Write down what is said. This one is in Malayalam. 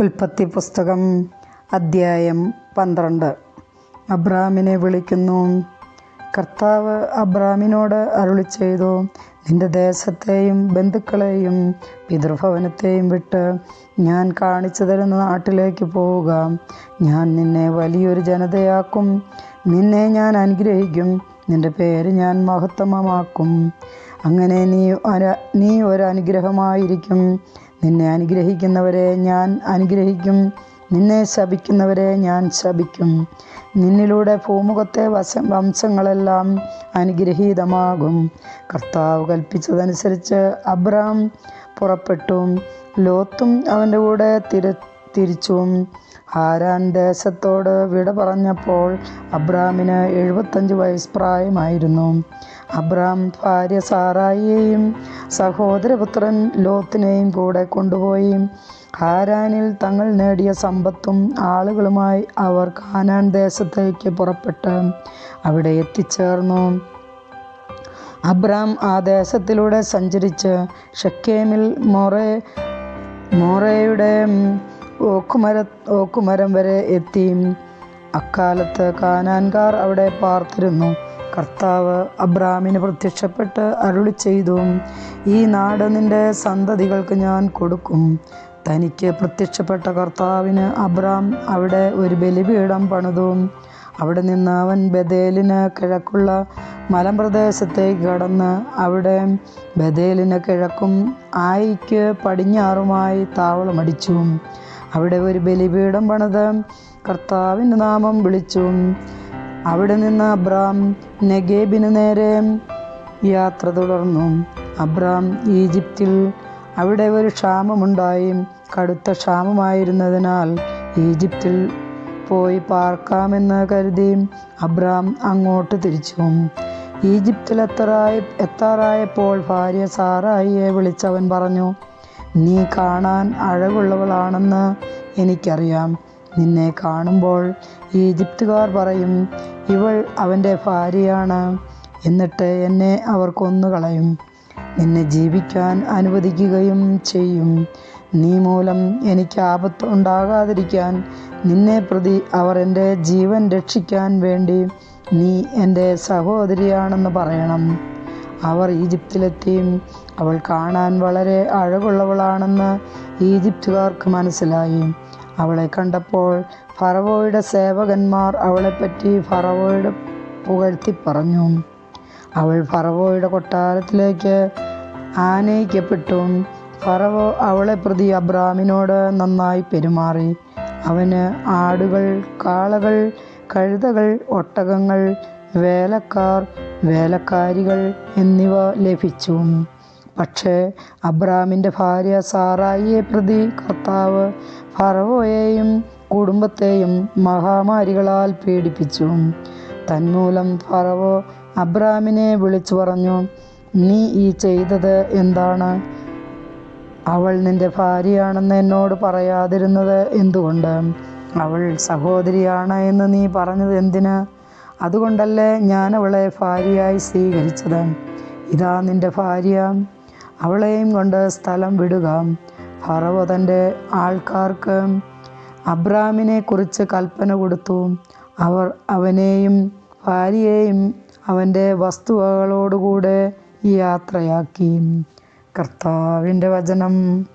ഉൽപ്പത്തി പുസ്തകം അദ്ധ്യായം പന്ത്രണ്ട്. അബ്രാമിനെ വിളിക്കുന്നു. കർത്താവ് അബ്രാമിനോട് അരുളി ചെയ്തു നിന്റെ ദേശത്തെയും ബന്ധുക്കളെയും പിതൃഭവനത്തെയും വിട്ട് ഞാൻ കാണിച്ചു തരുന്ന നാട്ടിലേക്ക് പോവുക. ഞാൻ നിന്നെ വലിയൊരു ജനതയാക്കും. നിന്നെ ഞാൻ അനുഗ്രഹിക്കും. നിന്റെ പേര് ഞാൻ മഹത്തമമാക്കും. അങ്ങനെ നീ ഒരു നീ ഒരനുഗ്രഹമായിരിക്കും നിന്നെ അനുഗ്രഹിക്കുന്നവരെ ഞാൻ അനുഗ്രഹിക്കും. നിന്നെ ശപിക്കുന്നവരെ ഞാൻ ശപിക്കും. നിന്നിലൂടെ ഭൂമുഖത്തെ വശ വംശങ്ങളെല്ലാം അനുഗ്രഹീതമാകും. കർത്താവ് കൽപ്പിച്ചതനുസരിച്ച് അബ്രാം പുറപ്പെട്ടു. ലോത്തും അവന്റെ കൂടെ തിര തിരിച്ചും. ഹാരാൻ ദേശത്തോട് വിട പറഞ്ഞപ്പോൾ അബ്രാമിന് എഴുപത്തഞ്ച് വയസ്സ് പ്രായമായിരുന്നു. അബ്രാം ഭാര്യ സാറായിയെയും സഹോദരപുത്രൻ ലോത്തിനെയും കൂടെ കൊണ്ടുപോയി. ഹാരാനിൽ തങ്ങൾ നേടിയ സമ്പത്തും ആളുകളുമായി അവർ കാനാൻ ദേശത്തേക്ക് പുറപ്പെട്ട് അവിടെ എത്തിച്ചേർന്നു. അബ്രാം ആ ദേശത്തിലൂടെ സഞ്ചരിച്ച് ഷക്കേമിൽ മോറെ മോറയുടെ ഓക്കുമര ഓക്കുമരം വരെ എത്തി അക്കാലത്ത് കാനാൻകാർ അവിടെ പാർത്തിരുന്നു. കർത്താവ് അബ്രാമിന് പ്രത്യക്ഷപ്പെട്ട് അരുളി ചെയ്തു ഈ നാട് നിന്റെ സന്തതികൾക്ക് ഞാൻ കൊടുക്കും. തനിക്ക് പ്രത്യക്ഷപ്പെട്ട കർത്താവിന് അബ്രാം അവിടെ ഒരു ബലിപീഠം പണിതു. അവിടെ നിന്ന് അവൻ ബദേലിന് കിഴക്കുള്ള മലമ്പ്രദേശത്തേക്ക് കടന്ന് അവിടെ ബദേലിന് കിഴക്കും ആയിക്ക് പടിഞ്ഞാറുമായി താവളമടിച്ചു. അവിടെ ഒരു ബലിപീഠം പണിത് കർത്താവിന്റെ നാമം വിളിച്ചു. അവിടെ നിന്ന് അബ്രാം നെഗേബിന് നേരെ യാത്ര തുടർന്നു. അബ്രാം ഈജിപ്തിൽ അവിടെ ഒരു ക്ഷാമമുണ്ടായി. കടുത്ത ക്ഷാമമായിരുന്നതിനാൽ ഈജിപ്തിൽ പോയി പാർക്കാമെന്ന് കരുതി അബ്രാം അങ്ങോട്ട് തിരിച്ചു. ഈജിപ്തിൽ എത്തറായി എത്താറായപ്പോൾ ഭാര്യ സാറായിയെ വിളിച്ചവൻ പറഞ്ഞു നീ കാണാൻ അഴകുള്ളവളാണെന്ന് എനിക്കറിയാം. നിന്നെ കാണുമ്പോൾ ഈജിപ്തുകാർ പറയും ഇവൾ അവന്റെ ഭാര്യയാണ് എന്നിട്ട് എന്നെ അവർ കൊന്നുകളയും. നിന്നെ ജീവിക്കാൻ അനുവദിക്കുകയും ചെയ്യും. നീ മൂലം എനിക്ക് ആപത്ത് ഉണ്ടാകാതിരിക്കാൻ നിന്നെ പ്രതി അവർ എന്റെ ജീവൻ രക്ഷിക്കാൻ വേണ്ടി നീ എന്റെ സഹോദരിയാണെന്ന് പറയണം. അവർ ഈജിപ്തിലെത്തി. അവൾ കാണാൻ വളരെ അഴകുള്ളവളാണെന്ന് ഈജിപ്തുകാർക്ക് മനസ്സിലായി. അവളെ കണ്ടപ്പോൾ ഫറവോയുടെ സേവകന്മാർ അവളെപ്പറ്റി ഫറവോയുടെ പുകഴ്ത്തി പറഞ്ഞു അവൾ ഫറവോയുടെ കൊട്ടാരത്തിലേക്ക് ആനയിക്കപ്പെട്ടു. ഫറവോ അവളെ പ്രതി അബ്രാമിനോട് നന്നായി പെരുമാറി. അവന് ആടുകൾ കാളകൾ കഴുതകൾ ഒട്ടകങ്ങൾ വേലക്കാർ വേലക്കാരികൾ എന്നിവ ലഭിച്ചു. പക്ഷേ അബ്രാമിന്റെ ഭാര്യ സാറായിയെ പ്രതി കർത്താവ് ഫറവോയെയും കുടുംബത്തെയും മഹാമാരികളാൽ പീഡിപ്പിച്ചു. തന്മൂലം ഫറവോ അബ്രാമിനെ വിളിച്ചു പറഞ്ഞു നീ ഈ ചെയ്തത് എന്താണ്? അവൾ നിന്റെ ഭാര്യയാണെന്ന് എന്നോട് പറയാതിരുന്നത് എന്തുകൊണ്ട്? അവൾ സഹോദരിയാണ് എന്ന് നീ പറഞ്ഞത് എന്തിന്? അതുകൊണ്ടല്ലേ ഞാൻ അവളെ ഭാര്യയായി സ്വീകരിച്ചത്? ഇതാ നിന്റെ ഭാര്യ. അവളെയും കൊണ്ട് സ്ഥലം വിടുക. ഫറവോ തന്റെ ആൾക്കാർക്ക് അബ്രാമിനെ കുറിച്ച് കൽപ്പന കൊടുത്തു. അവർ അവനെയും ഭാര്യയെയും അവന്റെ വസ്തുവകളോടുകൂടെ യാത്രയാക്കി. കർത്താവിന്റെ വചനം.